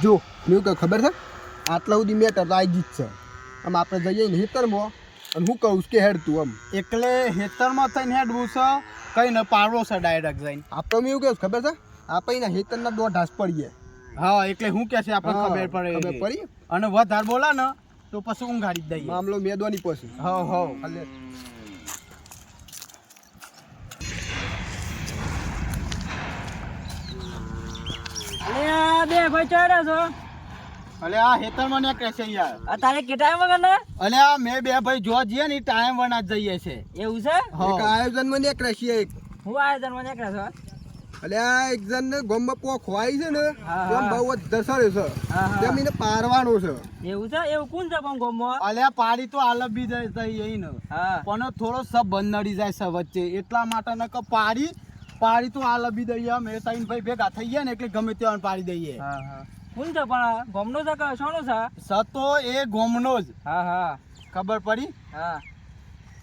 જો મેં કહ્યું ખબર છે? આટલા સુધી મેટર તો આવી જ છે. આમ આપણે જઈએ ને હેતરમાં અને હું કહું કે હેડ તું આમ. એટલે હેતરમાં થઈને હેડવું છે કંઈ ને પાડવો છે ડાયરેક્ટ જઈને. આપણે મેં એવું કહ્યું ખબર છે? આપણે હેતરના દોઢ ઢાસ પડીએ. હા એટલે હું કે છે આપણને હા, ખબર પડે ખબર. પડી? અને વધારે બોલા ને તો પછી ઊંઘાડી દઈએ. મામલો મેદવાની પછી. હા હા એટલે અલે બે ભાઈ ચડે છો. અલે આ હેતરમાં ને કહેશે યાર. અત્યારે કેટલા વગર અલે આ મેં બે ભાઈ જો જઈએ ને ટાઈમ વના જઈએ છે. એવું છે? એક આયોજનમાં ને ક્રેશી એક. હું આયોજનમાં નીકળે છો? એટલે આ એક જણ ને ગોમમાં પોખ ખોવાઈ છે ને હા, બહુ જ દસડે છે. તેમ એને પારવાનો છે. એવું છે? એવું કોણ છે પણ ગોમમાં અલે પાડી તો આલબી જાય જઈએ ને પણ થોડો સબ બંધ નડી જાય છે વચ્ચે. એટલા માટે ન કે પાડી પાડી તો આ લબી દઈએ અમે ત્રણ ભાઈ ભેગા થઈ ગયા ને એટલે ગમે ત્યાં પાડી દઈએ. કોણ છે? પણ ગોમનો છે કે સોનું છે? સતો એ ગોમનો જ. હા હા. ખબર પડી? હા.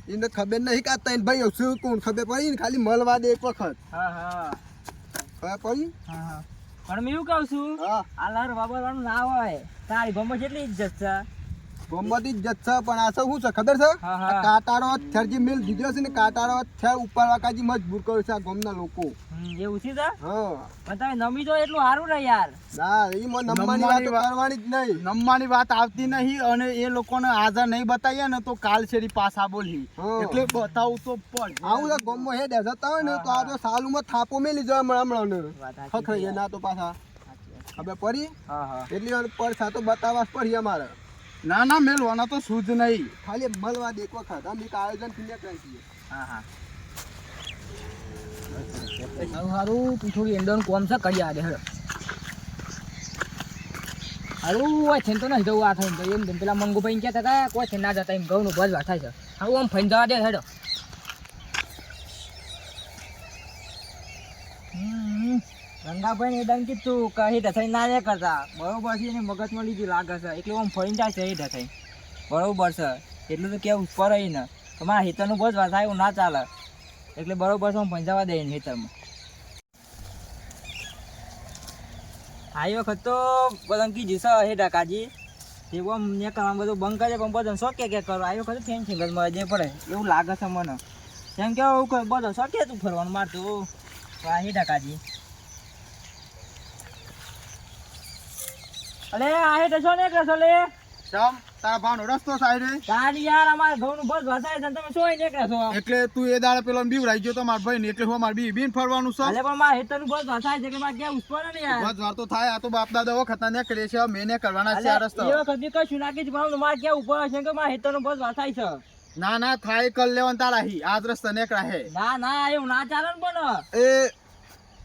એને ખબર નહીં કે આ ભાઈ શું કોણ ખબર પડી ને? ખાલી મળવા દે એક વખત. હા હા. ખબર પડી? હા હા. પણ મેં એવું કહું છું આ લહર બાબાનું ના હોય. તારી ગોમમાં કેટલી ઇજ્જત છે. ગોમતી જ જત છે પણ આ શું છે ખબર છે? કાટારો હા. આ મિલ દીધો છે ને કાટારો થેર ઉપર વાકાજી મજબૂર કર્યો છે આ ગામના લોકો. એવું છે હા. તમે નમી જો એટલું સારું ને યાર. ના એ મને નમવાની વાત- કરવાની જ નહીં. નમવાની વાત આવતી નહીં અને એ લોકોને હાજર નહીં બતાવીએ ને તો કાલ શેરી પાછા બોલી. એટલે બતાવું તો પણ. આવું તો ગામમાં હે જતા હોય ને તો આ તો સાલુમાં થાપો મેલી જાય હમણાં હમણાં ને ખખડી ના તો પાછા. હવે પડી હા હા. એટલી વાર પર તો બતાવવા જ પડી અમારે. ના ના મેલવાના તો શુદ્ધ નહીં. ખાલી મળવા દે એક વખત. અમે એક આયોજનથી નીકળ્યા હા હા. સારું સારું. તું થોડી એંડોન કોમ છે કરી આડે હેડો. હારું હોય છે ને તો નહીં જવું આ થઈને એમ પેલા મંગુભાઈ ક્યાં હતા કોઈ છે ના જતા એમ ઘઉંનું ભજવા થાય છે. હારું આમ ફઈને જવા દે હેડો હમ, રંગાભાઈ ને એડાને કીધું કે હેઠ થઈને ના નહીં કરતા બરોબર છે એને મગજમાં લીધું લાગે છે. એટલે આમ ફરીને જાય છે હેઠ થઈ બરોબર છે. એટલું તો કેવું પડે ને. તમારા હેતરનું જ થાય, એવું ના ચાલે. એટલે બરોબર છે, હું પંજાવા દે ને હેતરમાં આ વખત તો કીધું છે, હે ડાકાજી તે આમ ને કરવા બધું બંધ કરે પણ બધું શોકે કે કરો. આ વખત ફેન સિંગલમાં જે પડે, એવું લાગે છે મને. કેમ કે બધો શોકે તું ફરવાનું મારતું. આ હે ડાકાજી અલે આ હે તો છો ને કે છો લે. ચમ તારા ભાવનો રસ્તો સાઈડ તારી યાર અમારે ઘઉંનું બસ વધારે છે તમે શું ને છો? એટલે તું એ દાડે પેલો બીવ રાઈ ગયો તો માર ભાઈ ને એટલે હું માર બી બીન ફરવાનું છે. અલે પણ મારે બસ વધારે છે કે મારે ક્યાં ઉસપો ને યાર? વાર તો થાય આ તો બાપ દાદા વખત ને કરે છે મેં ને કરવાના છે આ રસ્તો. એ વખત કશું નાખી જ પણ મારે ક્યાં ઉપર છે કે મારે હેતરનું બસ વધારે છે? ના ના થાય કર લેવાનું તારા હી. આજ રસ્તા નેકળા હે. ના ના એવું ના ચાલે પણ. એ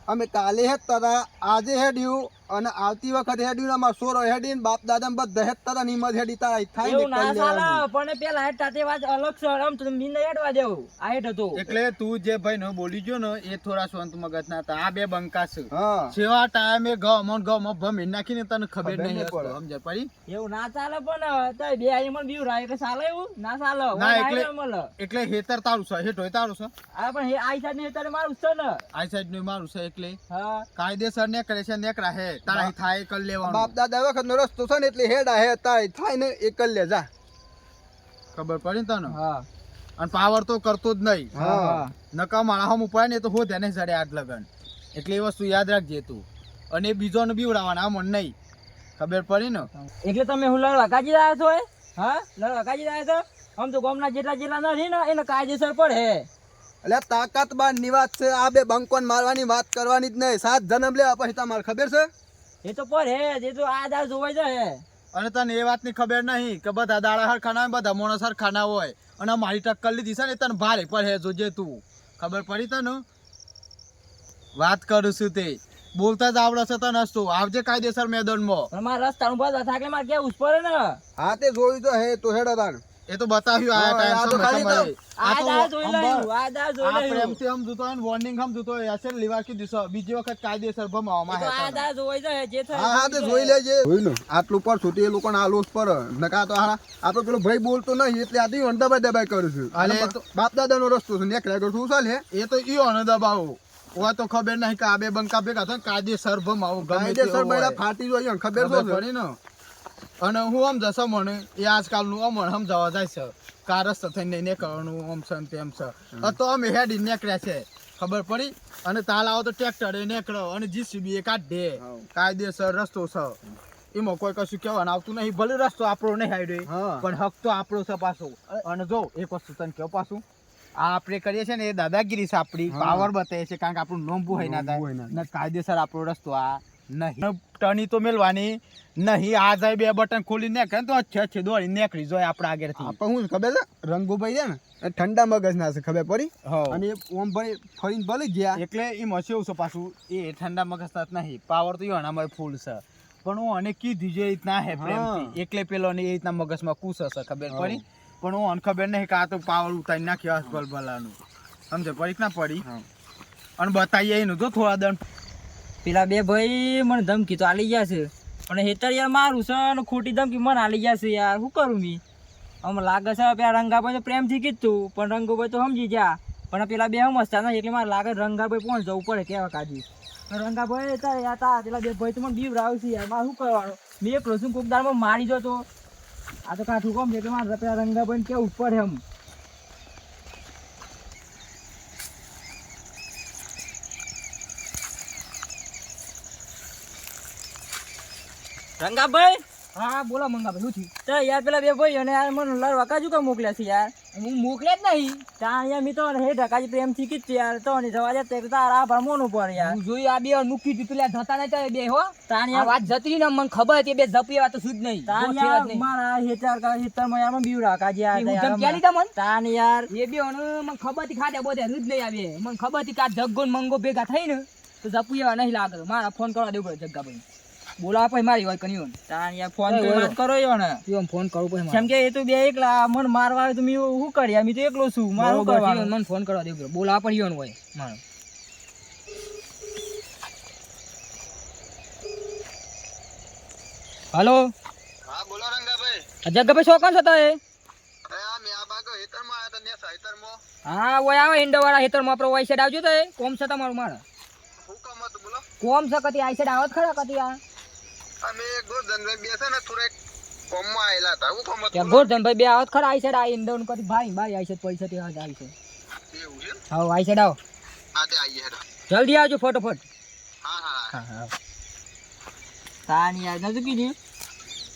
અમે કાલે હે તારા આજે હેડ્યું અને આવતી વખત હેડી ના અમારા સોરો હેડી બાપ દાદા ને બધા હેડની મજ હેડી તારા થાય ને એવું ના લેવાનું. પણ પેલા હેઠ તાતે વાત અલગ છે આમ તો મીન હેડવા દેવું. આ હેડ હતો. એટલે તું જે ભાઈ નો બોલી ગયો ને એ થોડા શાંત મગજ ના હતા. આ બે બંકા છે. સેવા ટાઈમે ગમન મ ભમી નાખીને તને ખબર નહીં પડે. સમજ પડી? એવું ના ચાલે પણ તો બે આઈ મન બીવ રાય કે ચાલે એવું? ના ચાલે ના, એટલે- એટલે હેતર તારું છે. હેઠોય તારું છે? આ પણ આઈ સાઈડ ને હેતર મારું છે ને. આઈ સાઈડનું મારું છે એટલે? હા. કાયદેસર ને કરે છે નેકરા હે તારા થાય કર બાપ દાદા વખત નો રસ્તો છે ને એટલે હેડા હે તારા થાય ને એ કરી લે જા ખબર પડી તને? હા. અને પાવર તો કરતો જ નહીં. હા. નકા માણસ હમ ઉપાય ને તો હો તેને જડે આટ લગન. એટલે એ વસ્તુ યાદ રાખજે તું. અને બીજો ને બીવડાવવાના મન નહીં. ખબર પડી ને? એટલે તમે હું લડવા કાજી રહ્યા છો હા? લડવા કાજી રહ્યા છો? આમ તો ગામના જેટલા જેટલા નથી ને એને કાયદેસર પડે. એટલે તાકાત બારની વાત છે. આ બે બંકોન મારવાની વાત કરવાની જ નહીં. સાત જન્મ લેવા પછી તમારે ખબર છે? એ તો પર જ એ તો આ દાળ જોવાઈ જાય અને તને એ વાતની ખબર નહીં કે બધા દાડા હરખા ના હોય, બધા મોણસ હરખા ના હોય. અને મારી ટક્કર લીધી છે ને તને ભારે પડે જોજે તું. ખબર પડી તને? વાત કરું છું તે. બોલતા જ આવડે છે તને હસતું આવજે કાયદેસર મેદાનમાં. મારા રસ્તાનું બસ થાય એટલે મારે કેવું ઉપર પડે ને? હા તે જોયું તો હે તો હેડો તાર. એ તો બતાવ્યું આ હા, તો ટાઈમ ખાલી આ આ તો જોઈ લઈ આ દા જોઈ આ લઉં પ્રેમથી હમ જોતો હોય ને warning હમ જોતો હોય હશે લેવા લીવાર કીધું બીજી વખત કાયદેસર ભમાવામાં તો આ હે તને. દાળ જોવાઈ જાય જે થાય હા તો જોઈ લેજે. જોઈ લો આટલું પર છૂટી એ લોકોને લોસ પર નકા તો હારા આ તો પેલો ભાઈ બોલતો નહીં એટલે આ દબાઈ દબાઈ કરું છું. અને બાપ દાદા નો રસ્તો છે નેકળ્યા કરું છું ચાલ? એ તો ઈયો ને દબાવો. ઓવા તો ખબર નહીં કે આ બે બંકા ભેગા થાય કાયદેસર ભમાવો ગમે તે કાયદેસર બૈરા ફાટી જોઈએ ખબર ખબર તો છે. ને? અને હું આમ જશે મને એ આજકાલનું અમણ સમજાવવા જાય છે. કા રસ્તો થઈને નીકળવાનું આમ છે તેમ છે. તો અમે હેડી નીકળ્યા છે ખબર પડી? અને તાલ આવો તો ટ્રેક્ટર એ નીકળો અને જીસીબી એ કાઢે કાયદેસર રસ્તો છે. એમાં કોઈ કશું કહેવાનું આવતું નહીં. ભલે રસ્તો આપણો નહીં હાઈડવે પણ હક તો આપણો છે પાછો. અને જો એક વસ્તુ તને કહો પાછું. આ આપણે કરીએ છીએ ને એ દાદાગીરી છે આપણી. પાવર બતાવે છે કારણ કે આપણું નોંધવું હોય ના થાય. કાયદેસર આપણો રસ્તો આ નહીં. ટની તો મેલવાની. નહીં આ જાય બે બટન ખોલી નીકળે ને તો અચ્છે અચ્છે દોડી નીકળી જાય આપણા આગળથી આપણે હું ખબર છે રંગુભાઈ છે ને ઠંડા મગજ ના છે ખબર પડી. અને ઓમ ભાઈ ફરીને ભલે ગયા. એટલે એ મસી છે પાછું એ ઠંડા મગજના ના નહીં. પાવર તો એનામાં ફૂલ છે. પણ હું અને કીધું જે રીતના હે પ્રેમથી. એટલે પેલો ને એ રીતના મગજમાં કુસ હશે ખબર પડી? પણ હું ખબર નહીં કે આ તો પાવર ઉતારી નાખ્યો હસબલ ભલાનું સમજે પડી ના પડી. અને બતાવીએ એનું તો થોડા દંડ પેલા બે ભાઈ મને ધમકી તો આલી ગયા છે. પણ હેતર યાર મારું છે અને ખોટી ધમકી મને આલી ગયા છે યાર. શું કરું મી? આમ લાગે છે પેલા રંગાભાઈ તો પ્રેમથી કીધું, પણ રંગુભાઈ તો સમજી ગયા. પણ પેલા બે સમજતા નથી એટલે મારે લાગે રંગાભાઈ પણ જવું પડે કેવા કાજી. રંગાભાઈ હતા યાર તા પેલા બે ભાઈ તો મને બીવ રાવ છે યાર. મારે શું કરવાનું? મેં એક રોશું કોકદારમાં મારી જતો. આ તો કાઠું કોમ છે, એટલે મારે પેલા રંગાભાઈ કેવું પડે એમ. રંગાભાઈ હા બોલો મંગાભાઈ શું થયું તો યાર પેલા બે ભાઈ અને યાર મને લડવા કાજુ કા મોકલ્યા છે યાર? હું મોકલ્યા જ નહીં. ત્યાં યાર મિત્રો હે ઢકાજી પ્રેમથી કીધું યાર તો ને જવા દે તે તારા આભાર મોનું પર યાર. જોઈ જોયું આ બે મૂકી દીધું લે જતા નહીં તો બે હો. તાન યાર વાત જતી ને મને ખબર હતી બે જપી વાત તો સુધ નહીં. તાન યાર મારા હેતર કા હેતરમાં યાર મને બીવ રાખા છે યાર હું તમ ક્યાં લીધા મન. તાન યાર એ બે મને મને ખબર હતી ખાધા બોધે રૂજ લઈ આવે. મને ખબર હતી કે આ જગ્ગો મંગો ભેગા થઈ ને તો જપુ એવા નહીં લાગે. મારા ફોન કરવા દેવું પડે જગ્ગાભાઈ. બોલાવા પછી મારી હોય. કન્યું તાણ યાર ફોન કરી વાત કરો યો ને. યો ફોન કરું પછી કેમ કે એ તો બે એકલા મન મારવા આવે તો મી શું કરી મેં તો એકલો છું. મારો કરવાનું? મન ફોન કરવા દેવું બોલાવા પણ યો હોય. મારો. હલો? હા બોલો રંગાભાઈ. જગ્ગાભાઈ શું કોણ છો તો એ અરે આ મેં આ બાગો હેતરમાં આયા તા ને સાઈતરમાં હા ઓય આવે ઇન્ડો વાળા હેતરમાં આપણો ઓય સાઈડ આવજો તો કોમ છે તમારું મારે. હું કામ બોલો. છે કતી આઈ સાઈડ આવત ખરા કતી આ? અમે ગોરધનભાઈ બેસે ને થોડેક કોમમાં આયેલા હતા. હું કામ ત્યાં ગોરધનભાઈ બે આવત ખરા આઈ સાઈડ આ ઇન્ડો નું ભાઈ ભાઈ આઈ સાઈડ પૈસા તે આવી છે એવું છે હા આઈ સાઈડ આવો. હા તે આવીએ જલ્દી આવજો ફટોફટ. હા હા હા. હા તાની યાર કીધું?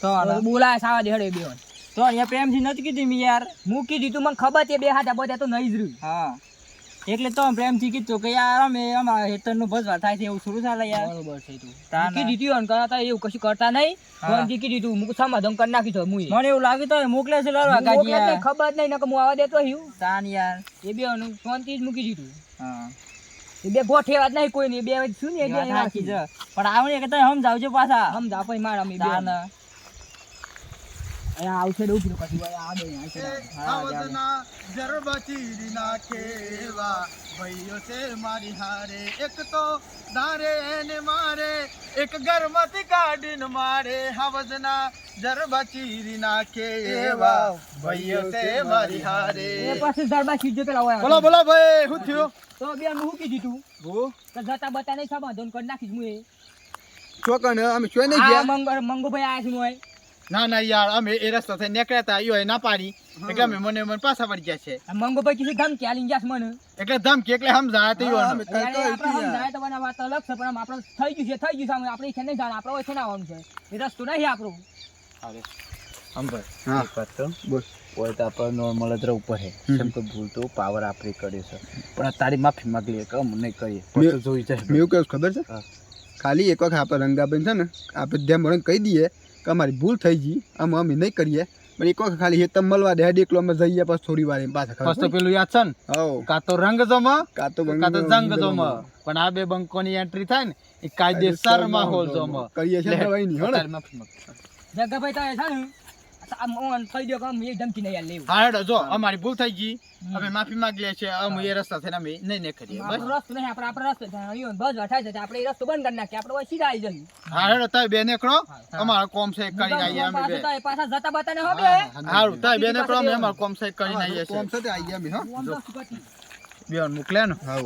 તો બોલાય સાવા દે હડે બેન તો અહીંયા પ્રેમથી નથી કીધી મેં યાર? મૂકી દીધું મને ખબર છે બે હાથા બધા તો નહીં જ રહ્યું. હા. એટલે તો પ્રેમથી કીધું કે યાર અમે અમારા હેતરનું ભજવા થાય છે એવું શરૂ થાય યાર. બરોબર છે તું. મૂકી દીધું અને કરતા એવું કશું કરતા નહીં. ફોન કીધી દીધું મુક સમાધાન કરી નાખી તો મુઈ મને એવું લાગ્યું તો મોકલે છે લડવા કાજી યાર ખબર નહીં નકર હું આવા દેતો હ્યું તાન યાર. એ બે શાંતિ જ મૂકી દીધું. હા. એ બે ગોઠે વાત નહીં કોઈ નહીં બે શું ને બે રાખી છે. પણ આવને કે તમે સમજાવજો પાછા. સમજાવ પછી મારા અમે બે. અહીંયા આવશે એવું કીધું ભાઈ આ બે આવશે જરબા ચીરી નાખેવા. ભાઈઓ છે મારી હારે એક તો ધારે એને મારે એક ઘરમાંથી કાઢીને મારે. હાવજના જરબા ચીરી નાખે એવા ભાઈઓ છે મારી હારે. એ પછી જરબા સીધો પેલા હોય બોલો બોલો ભાઈ શું થયું? તો બે હું કીધી તું? ભો તો જતા બતા નહીં સમાધાન કરી નાખીશ હું એ ચોકન અમે ચોય નહીં ગયા? મંગો મંગુભાઈ આયા છે હું. ના ના યાર અમે એ રસ્તા થઈ નીકળ્યા હતા ઈઓએ ના પાડી. એટલે અમે મને મને પાછા પડી ગયા છે. મંગો ભાઈ કીધું ધમકી આલી ગયા છે મને? એટલે ધમકી એટલે હમ જાય. અમે તો યાર. સમજાય તો વાત અલગ છે પણ આપણે થઈ ગયું છે થઈ ગયું છે આપણે છે નહીં જાણ આપણે ઓછે ના આવવાનું છે. એ રસ્તો નહીં આપણો. હા. બોલ. હોય તો આપણે નોર્મલ જ રહેવું પડે. કેમ કે ભૂલ તો પાવર આપણે કરીએ છે. પણ તારી માફી માંગી લે કે અમને નહીં કરીએ. મેં- જોઈ જાય. મેં એવું કહ્યું ખબર છે? ખાલી એક વખત આપણે રંગાબેન છે ને આપણે ધ્યાન મળીને કહી દઈએ કે અમારી ભૂલ થઈ ગઈ આમ અમે નહીં કરીએ. પણ એક વખત ખાલી હેતમ મળવા દે હેડ એકલો અમે જઈએ પછી થોડી વાર પાછા ફર્સ્ટ તો પેલું યાદ છે ને? કાં તો રંગ જમા કાં તો કાં તો જંગ જમા પણ આ બે બંકોની એન્ટ્રી થાય ને એ કાયદેસર માહોલ જમા. કરીએ છે દવાઈ હો ને? તારી માફી જગ્ગાભાઈ તો છે ને? ઓન કહી દો કે એ ધમકી નહીં લેવું હા જો અમારી ભૂલ થઈ ગઈ. અમે માફી માંગી લે છે અમે એ રસ્તા થઈને અમે નહીં નહીં કરીએ બસ. રસ્તો નહીં આપણે આપણો રસ્તો છે બસ થાય છે આપણે એ રસ્તો બંધ કરી નાખીએ. આપણે સીધા આવી જઈએ. હા હેડો તમે બે નીકળો. અમારો કોમ છે કરીને આવીએ અમે બે. પાછું પાછા જતા બતા ને હો બે હારું તમે બે નીકળો અમે અમારો કોમ છે કરીને આવીએ કોમ છીએ. સાથે અમે હા. હું આમ તો સુગતી. બેન મોકલ્યા ને. હાઉ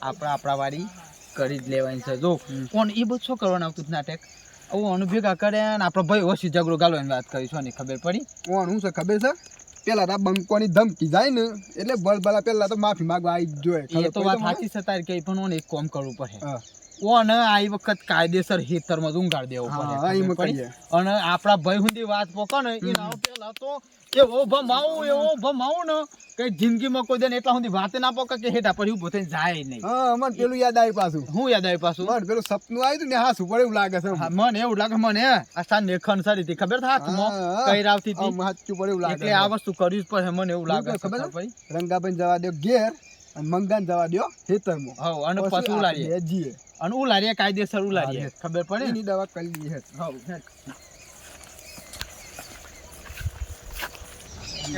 આપણે આપણા વાળી કરી જ લેવાની છે. જો કોણ એ બધું શું કરવાનું આવતું નાટક? આવું અનુભવ ભેગા કરે આપણો ભાઈ ઓછી ગાલો એની વાત કરી છો ને ખબર પડી કોણ હું છે ખબર છે પેલા તા બંકોની ધમકી જાય ને એટલે બળબલા પેલા તો માફી માંગવા આવી જોઈએ એ તો વાત સાચી છે તારી કે પણ ઓને એક કામ કરવું પડે. ઓને આ વખત કાયદેસર હેતરમાં જ ઊંઘાડી દેવો પડે. અને આપણા ભાઈ સુધી વાત પોકો ને એના પેલા તો એવો ભમાવું એવો ભમાવું ને કે જિંદગીમાં કોઈ દિન એટલા સુધી વાતે ના પોકે કે હેઠા પર પોતે જાય નહીં. હા મને પેલું યાદ આવી પાછું. હું યાદ આવી પાછું? મને પેલું સપનું આવ્યું હતું ને હા પડે એવું લાગે છે હા, મને એવું લાગે મને આ સ્થાન લેખન સારી હતી ખબર હાથ હાથમાં? હા, હા. કઈ રાવતી હતી? હાચું પડે એવું લાગે એટલે આ વસ્તુ કરવી જ પડે મને એવું લાગે ખબર ભાઈ. રંગાબેન જવા દો ઘેર અને મંગાન જવા દો ખેતરમાં. હવ અને પછી ઉલારીએ. અને ઉલારીએ કાયદેસર ઉલારીએ. હા, ખબર પડે? એની દવા કરી લઈએ હવ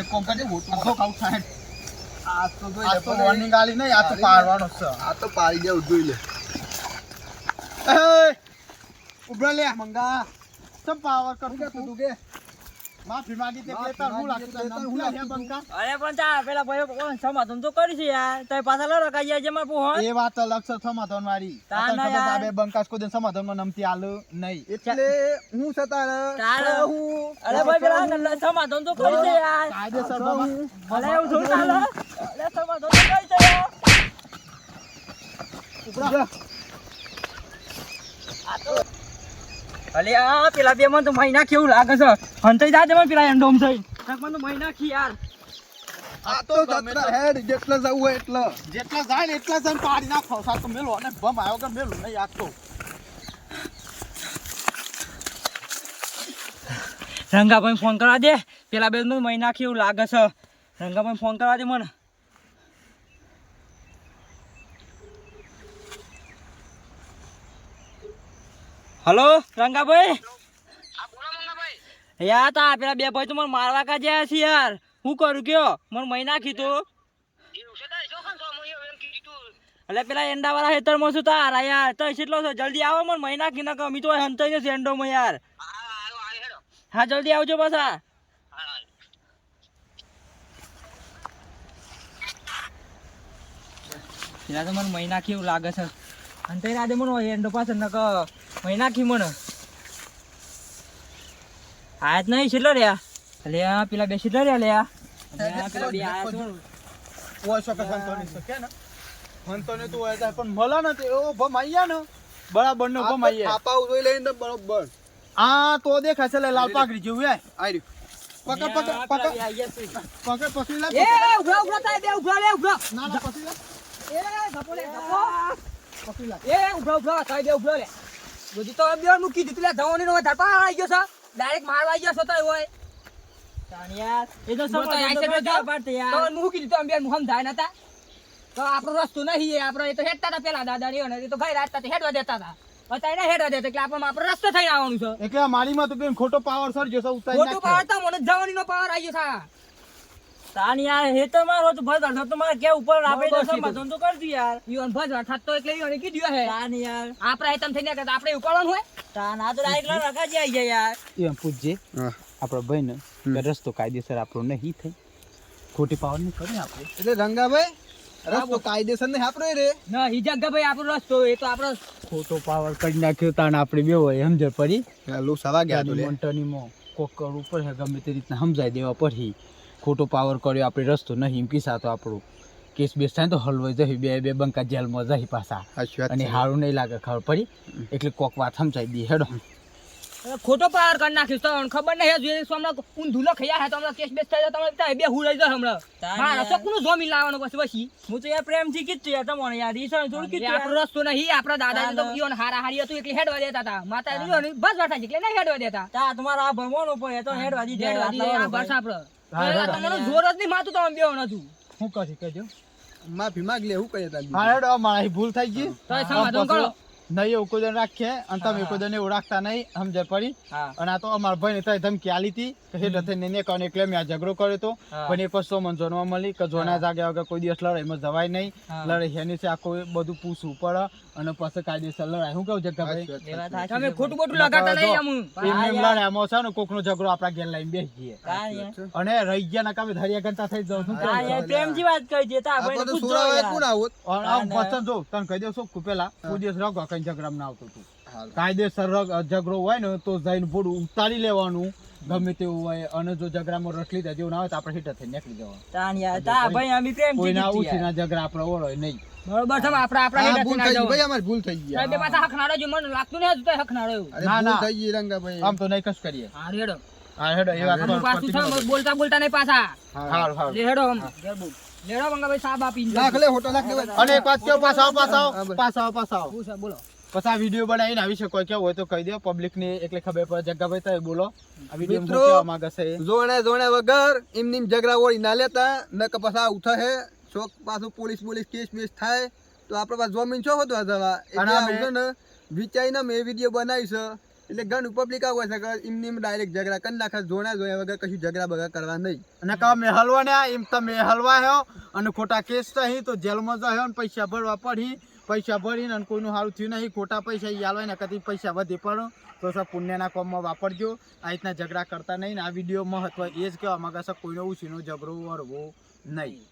એક કોમ કરજે, આખો ખાવ થાય. આ તો જો આ તો વોર્નિંગ આલી નહીં, આ તો પારવાનો છે. આ તો પાડી દેવું જોઈ લે એ ઉભરા લે. મંગા તો પાવર કર તું કે માફી માંગી તે માફી હું લાગતું તને? હું નામ બંકા? અરે પણ તા પેલા ભાઈઓ કોણ સમાધાન તો કરી છે યાર. તો પાછા લડો કાઈ જાય જેમાં પૂછો એ વાત તો છે સમાધાન વાળી તને યાર. બંકાસ કોઈ દિન નમતી આલું નહીં. એટલે હું સતાર તારે? અરે ભાઈ પેલા સમાધાન તો કરી છે યાર. કાયદેસર બાબા. અરે એવું થોડું ચાલે. અરે સમાધાન તો કરી છે યાર. અલે આ પેલા બે માં તો મહિના કેવું લાગે છે? હંતાઈ જાજે મને પેલા એન્ડોમ થઈ. મને તો મહિના કી યાર. આ તો જતરા હેડ જેટલા જવું હોય એટલા. જેટલા જાય ને એટલા જણ પાડી નાખો. સાતો મેલો અને બમ આવ્યો કે મેલો નહીં આગતો રંગાભાઈ ફોન કરવા દે. પેલા બે મહિના કેવું લાગે છે? રંગાભાઈ ફોન કરવા દે મને. હલો રંગાભાઈ? યાર તા પેલા બે ભાઈ તો મને મારવા કા જાય છે યાર. હું કરું કયો? મને મહિના કીધું. એટલે પેલા એંડા વાળા હેતરમાં છું તારા. આ યાર તો કેટલો છે? જલ્દી આવો મને મહિના કી ના અમી તો હંતાઈ જશે એન્ડોમાં યાર. હા જલ્દી આવજો પાછા. પેલા તો મને મહિના કેવું લાગે છે. અંતે રાધે મને એન્ડો પાછળ નક મહિના કી મને. નહીં છેલ્લો રહ્યા. અલે આ પેલા બે છેલ્લો રહ્યા લે આ પેલા બે આયા છે. ઓય સંતો સંતોની શકે ને? સંતોની તો તું આયા પણ મળે ને તે એવો ભમ આયા ને બરાબર નો ભમ આયા. થાપાઓ જોઈ લઈને બરોબર. આ તો દેખાય છે લે લાલ પાઘડી જેવું હે આર્યું પકડ પકડ પકડ. પકડ પકડી લે એ ઉભરા ઉભરા થાય બે ઉભરા લે ઉભરા ના ના પકડી લે. એ ધપો લે ધપો પકડી લે. એ ઉભરા ઉભરા થાય બે ઉભરા લે. બધી તો બે મૂકી દીધું લે ધવાની નો ધરપા આવી ગયો છે. ડાયરેક્ટ મારવા આવી ગયો છે તો હોય. તાણિયા એ તો સમાધાન તો કરતા પાડતે યાર. તો મૂકી દીધું અમે મુહમ થાય નતા. તો આપણો રસ્તો નહીં આપણો એ તો હેડતા હતા પેલા દાદા ને એ તો ગઈ રાતતા તે હેડવા દેતા હતા. અત્યારે ના હેડવા દેતા એટલે આપણો આપણો રસ્તો થઈને આવવાનું છે. એટલે આ માળીમાં તો બેન ખોટો પાવર સર્જ્યો છે ઉતારી ખોટો પાવર તો મને જવાની નો પાવર આવી ગયો છે. તાન યાર હે તો મારો તો ભજ તો મારે કે ઉપર આપે તો સમાધાન તો કરજો યાર. ઈવન ભજ થાતો એટલે ઈવન કીધું હે. તાન યાર. આપણે હેતમ થઈને કરતા આપણે ઉપાડવાનું હોય. તાન આ તો ડાયરેક્ટ રખા જાય છે યાર. એમ પૂછજે આપણો ભાઈ ને કે રસ્તો કાયદેસર આપણો નહીં થઈ ખોટી પાવર નહીં કરી આપણે. એટલે રંગાભાઈ રસ્તો કાયદેસર નહીં આપણો રે. ના હિજક ભાઈ આપણો રસ્તો એ તો આપણો ખોટો પાવર કરી નાખ્યો તાન આપણે બે હોય સમજ પડી? લો સવા ગયા તો મોન્ટની મો કોકર ઉપર હે ગમે તે રીતના સમજાઈ દેવા પડી ખોટો પાવર કર્યો આપણે રસ્તો નહીં એમ કિસ્સા તો આપણું. કેસ બેસ થાય ને તો હલવાઈ જઈ બે બે બંકા જેલમાં જઈ પાછા. અને સારું હારું નહીં લાગે ખબર પડી? એટલે કોક વાત સમજાઈ દે હેડો. ખોટો પાવર કરી નાખ્યો તો ખબર નહીં જોઈએ હમણાં ઊંધું લખાયા હે તો હમણાં કેસ બેસ થાય તો તમે બે હું હુરાઈ જાય હમણાં. મારા તો કોનું જોમી લાવવાનું પછી પછી. હું તો યાર પ્રેમથી કીધું યાર તમને યાર ઈ સર થોડું કીધું આપણો રસ્તો નહીં આપણા દાદા તો ઈવન હારા હારી હતું એટલે હેડવા દેતા હતા. માતા બસ બેઠા છે એટલે નહીં હેડવા દેતા. તા તમારા આ ભણવાનો પડે તો હેડવા દીધા આ બસ આપણો. હા. તમારું જોર જ નહીં માતું તો બેવાનું કરી કહેજો. માફી માગ લે હું કહીએ તારી હા હેડો મારા ભૂલ થઈ ગઈ. તો સમાધાન કરો નહીં એવું કોઈ દાડો રાખીએ અને તમે. કોઈ દાડો એવું રાખતા નહીં સમજે પડી? અને આ તો અમારા ભાઈને તો ધમકી આલી હતી કે થઈને ને કોને એટલે મેં ઝઘડો કર્યો તો. પણ એ પછી મને જોનવા મળી કે જોના જાગ્યા વગર કોઈ દિવસ લડાઈમાં જવાય નહીં. લડાઈ હેની છે આખું બધું પૂછવું પડે અને પછી કાયદેસર લડાય હું કહું વાત. સાચી તમે ખોટું ખોટું લગાતા નહીં અમુ એમ લડાઈમાં છે ને કોકનો ઝઘડો આપણા ઘેર લઈને બેસી જઈએ અને રહી ગયા ના કામે ધરિયા ગણતા થઈ જાવ શું પ્રેમથી વાત કહી છે તો આ આપણે. કોણ ના, ના. પસંદ જો તને કહી દઉં છું પેલા કોઈ દિવસ રગો કઈ ઝઘડામાં ના આવતું હતું. કાયદેસર ઝઘડો હોય ને તો જઈને ફૂડ ઉતારી લેવાનું. ગમે તેવું હોય અને જો ઝઘડામાં રસલી થાય જેવું ના હોય તો આપણે હીટર થઈ નીકળી જવાનું. તાન યાર, તા ભાઈ અમે પ્રેમથી કોઈના કીધું યાર. ઉછીના ઝઘડા આપણે ઓળો નહીં. બરોબર છે આપડા આપડા ભૂલ થઈ ગઈ ભાઈ અમારી ભૂલ થઈ ગઈ. બે પાછા હક જો મને લાગતું નહીં હજુ તો એવું. ના, ના. થઈ ગઈ રંગાભાઈ આમ તો નહીં કશ કરીએ. હા રેડો હા હેડો એ વાત પાછું છે બોલતા બોલતા નહીં પાછા. હારું, હારું. લે હેડો આમ. લેડો મંગાભાઈ સાહેબ આપી લાખ લે હોટલ લાખ અને પાછા પાછા હા. પાછા પાછા આવો. શું છે બોલો. પછી આ વીડિયો બનાવીને આવી શકો. કેવું હોય તો કહી દો પબ્લિક ને એટલે ખબર પડે. જગ્ગાભાઈ તમે બોલો. આ વીડિયો મિત્રો, માંગે છે. જોણે જોણે વગર એમ ઝઘડા વળી ના લેતા ન કે પછી આ ઉઠા હે. શોક પાછું પોલીસ પોલીસ કેસ બેસ થાય. તો આપણે પાસે જમીન છો હતો જવા? એટલે ને વિચારીને મેં વીડિયો બનાવી છે એટલે ઘણું પબ્લિક આવે છે કે એમની એમ ડાયરેક્ટ ઝઘડા કરી નાખે. જોણા જોયા વગર કશું ઝઘડા બગા કરવા નહીં. અને કહો મેં હલવા ને એમ તમે હલવા હો. અને ખોટા કેસ થઈ તો જેલમાં જ ને પૈસા ભરવા પડી. પૈસા ભરીને અને કોઈનું સારું થયું નહીં. ખોટા પૈસા આલવા ને કદી પૈસા વધે પણ તો સર પુણ્યના કોમમાં વાપરજો. આ રીતના ઝઘડા કરતા નહીં ને આ વીડિયો મહત્વ એ જ કહેવા માંગે છે, કોઈનો ઉછીનો ઝઘડો વરવો નહીં.